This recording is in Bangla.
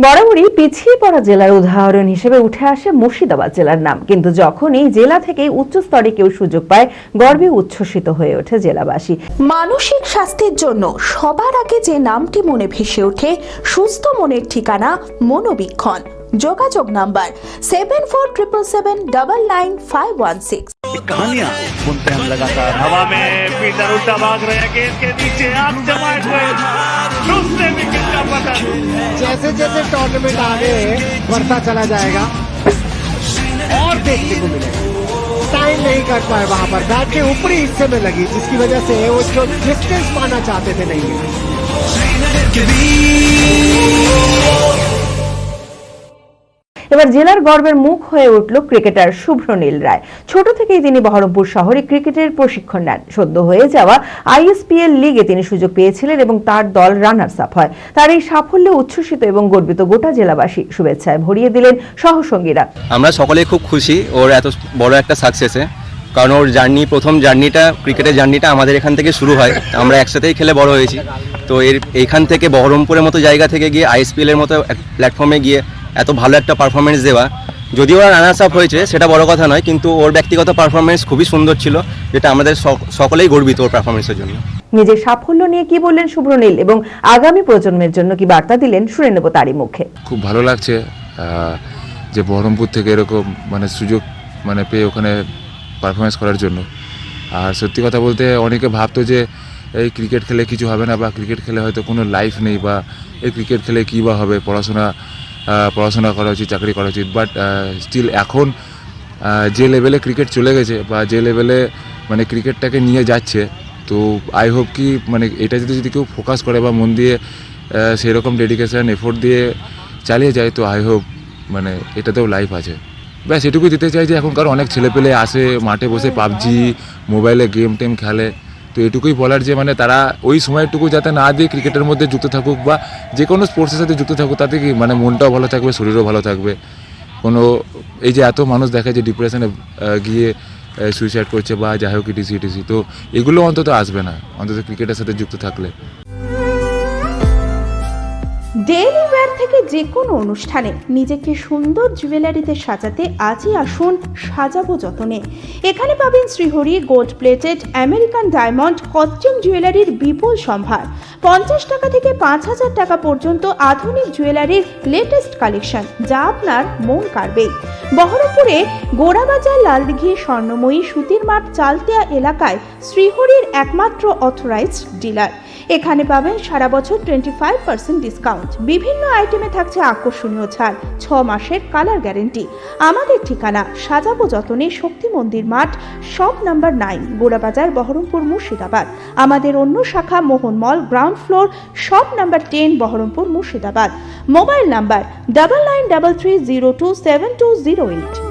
বরাবরই পিছিয়ে পড়া জেলার উদাহরণ হিসেবে উঠে আসে মুর্শিদাবাদ জেলার নাম কিন্তু যখন এই জেলা থেকে উচ্চ স্তরে কেউ সুযোগ পায় গর্বে উচ্ছ্বসিত হয়ে ওঠে জেলাবাসী মানসিক স্বাস্থ্যের জন্য সবার আগে যে নামটি মনে ভেসে ওঠে সুস্থ মনের ঠিকানা মনোবীক্ষণ যোগাযোগ number seven four triple seven double nine five one six कहानियां बुनते हैं हम लगातार हवा में पीटर उल्टा भाग रहे हैं गेंद के नीचे आग जमाए हुए जैसे जैसे टूर्नामेंट आगे बढ़ता चला जाएगा और देखने को मिलेगा। टाइम नहीं कर पाए वहाँ पर। बैट के ऊपरी हिस्से में लगी जिसकी वजह से वो जो डिस्टेंस पाना चाहते थे नहीं मिला এবার জেলার গর্বের মুখ হয়ে উঠল ক্রিকেটার শুভ্র নীল রায়। ছোট থেকেই তিনি বহরমপুর শহরে ক্রিকেটের প্রশিক্ষণ নেন। সদ্য হয়ে যাওয়া আইএসপিএল লিগে তিনি সুযোগ পেয়েছিলেন এবং তার দল রানার্স আপ হয়। তার এই সাফল্যে উচ্ছ্বসিত এবং গর্বিত গোটা জেলাবাসী শুভেচ্ছায় ভরিয়ে দিলেন সহসঙ্গীরা আমরা সকলেই খুব খুশি ওর এত বড় একটা সাকসেসে কারণ ওর জার্নি প্রথম জার্নিটা ক্রিকেটের জার্নিটা আমাদের এখান থেকে শুরু হয়। আমরা একসাথেই খেলে বড় হয়েছি। তো এর, এইখান থেকে বহরমপুরের মতো জায়গা থেকে গিয়ে আইএসপিএলের মতো প্ল্যাটফর্মে গিয়ে এত ভালো একটা পারফরমেন্স দেওয়া। যদিও ওরা রানার্স আপ হয়েছে সেটা বড় কথা নয় কিন্তু ওর ব্যক্তিগত পারফরমেন্স খুবই সুন্দর ছিল যেটা আমাদের সক- সকলেই গর্বিত ওর পারফরমেন্সের জন্য। নিজের সাফল্য নিয়ে কি বললেন শুভ্র নীল এবং আগামী প্রজন্মের জন্য কি বার্তা দিলেন শুনে নেব তারই মুখে। খুব ভালো লাগছে যে বহরমপুর থেকে এরকম মানে সুযোগ মানে পেয়ে ওখানে পারফরমেন্স করার জন্য। আর সত্যি কথা বলতে অনেকে ভাবতো যে এই ক্রিকেট খেলে কিছু হবে না বা ক্রিকেট খেলে হয়তো কোনো লাইফ নেই বা এই ক্রিকেট খেলে কী বা হবে পড়াশোনা পড়াশোনা করা উচিত, চাকরি করা উচিত বাট স্টিল এখন যে লেভেলে ক্রিকেট চলে গেছে বা যে লেভেলে মানে ক্রিকেটটাকে নিয়ে যাচ্ছে, তো আই হোপ কি মানে এটা যদি যদি কেউ ফোকাস করে বা মন দিয়ে সেরকম ডেডিকেশন এফোর্ট দিয়ে চালিয়ে যায়, তো আই হোপ মানে এটাতেও লাইফ আছে। ব্যাস, এটুকুই দিতে চাই যে, এখনকার অনেক ছেলেপেলে আসে, মাঠে বসে পাবজি মোবাইলে গেম টেম খেলে। তো এটুকুই বলার যে মানে তারা ওই সময়টুকু যাতে না দিয়ে ক্রিকেটের মধ্যে যুক্ত থাকুক বা যে কোনো স্পোর্টসের সাথে যুক্ত থাকুক, তাতে কি মানে মনটাও ভালো থাকবে, শরীরও ভালো থাকবে। কোনো, এই যে এত মানুষ দেখে যে ডিপ্রেশনে গিয়ে সুইসাইড করছে বা যাই হোক ইটিসি ইটিসি তো এগুলো অন্তত আসবে না, অন্তত ক্রিকেটের সাথে যুক্ত থাকলে। ডেইলি ওয়্যার থেকে যে কোনো অনুষ্ঠানে নিজেকে সুন্দর জুয়েলারিতে সাজাতে আজই আসুন সাজাবো যতনে। এখানে পাবেন Srihari gold plated American diamond costume জুয়েলারির বিপুল সম্ভার। পঞ্চাশ টাকা থেকে পাঁচ হাজার টাকা পর্যন্ত আধুনিক জুয়েলারির লেটেস্ট কালেকশন যা আপনার মন কাড়বেই বহরমপুরে গোড়াবাজার লালদিঘি স্বর্ণময়ী সুতির মাঠ চালতিয়া এলাকায় শ্রীহরির একমাত্র অথরাইজড ডিলার এখানে পাবেন সারা বছর টোয়েন্টি ফাইভ পার্সেন্ট ডিসকাউন্ট বিভিন্ন আইটেমে থাকছে আকর্ষণীয় ছাড়, ছ মাসের কালার গ্যারেন্টি আমাদের ঠিকানা, সাজাবো যতনে শক্তি মন্দির মাঠ shop number nine Gorabazar Berhampore Murshidabad. আমাদের অন্য শাখা Mohan mall ground floor shop number ten Berhampore Murshidabad mobile number double nine double three zero two seven two zero eight